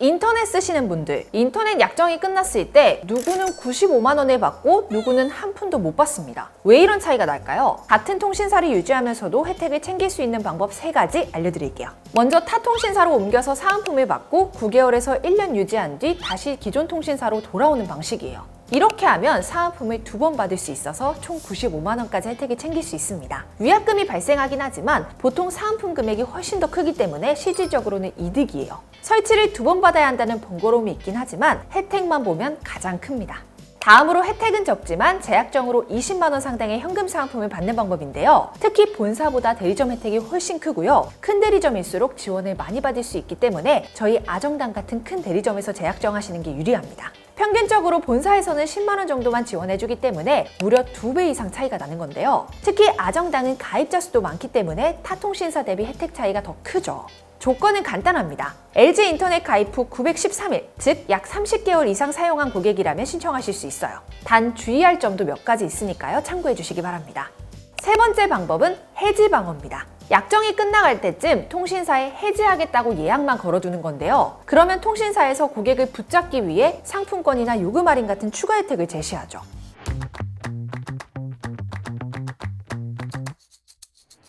인터넷 쓰시는 분들, 인터넷 약정이 끝났을 때 누구는 95만 원에 받고 누구는 한 푼도 못 받습니다. 왜 이런 차이가 날까요? 같은 통신사를 유지하면서도 혜택을 챙길 수 있는 방법 세가지 알려드릴게요. 먼저 타 통신사로 옮겨서 사은품을 받고 9개월에서 1년 유지한 뒤 다시 기존 통신사로 돌아오는 방식이에요. 이렇게 하면 사은품을 두 번 받을 수 있어서 총 95만 원까지 혜택을 챙길 수 있습니다. 위약금이 발생하긴 하지만 보통 사은품 금액이 훨씬 더 크기 때문에 실질적으로는 이득이에요. 설치를 두 번 받아야 한다는 번거로움이 있긴 하지만 혜택만 보면 가장 큽니다. 다음으로 혜택은 적지만 제약정으로 20만 원 상당의 현금 사은품을 받는 방법인데요. 특히 본사보다 대리점 혜택이 훨씬 크고요. 큰 대리점일수록 지원을 많이 받을 수 있기 때문에 저희 아정당 같은 큰 대리점에서 제약정 하시는 게 유리합니다. 평균적으로 본사에서는 10만 원 정도만 지원해주기 때문에 무려 2배 이상 차이가 나는 건데요. 특히 아정당은 가입자 수도 많기 때문에 타 통신사 대비 혜택 차이가 더 크죠. 조건은 간단합니다. LG 인터넷 가입 후 913일, 즉 약 30개월 이상 사용한 고객이라면 신청하실 수 있어요. 단 주의할 점도 몇 가지 있으니까요. 참고해 주시기 바랍니다. 세 번째 방법은 해지 방어입니다. 약정이 끝나갈 때쯤 통신사에 해지하겠다고 예약만 걸어두는 건데요. 그러면 통신사에서 고객을 붙잡기 위해 상품권이나 요금 할인 같은 추가 혜택을 제시하죠.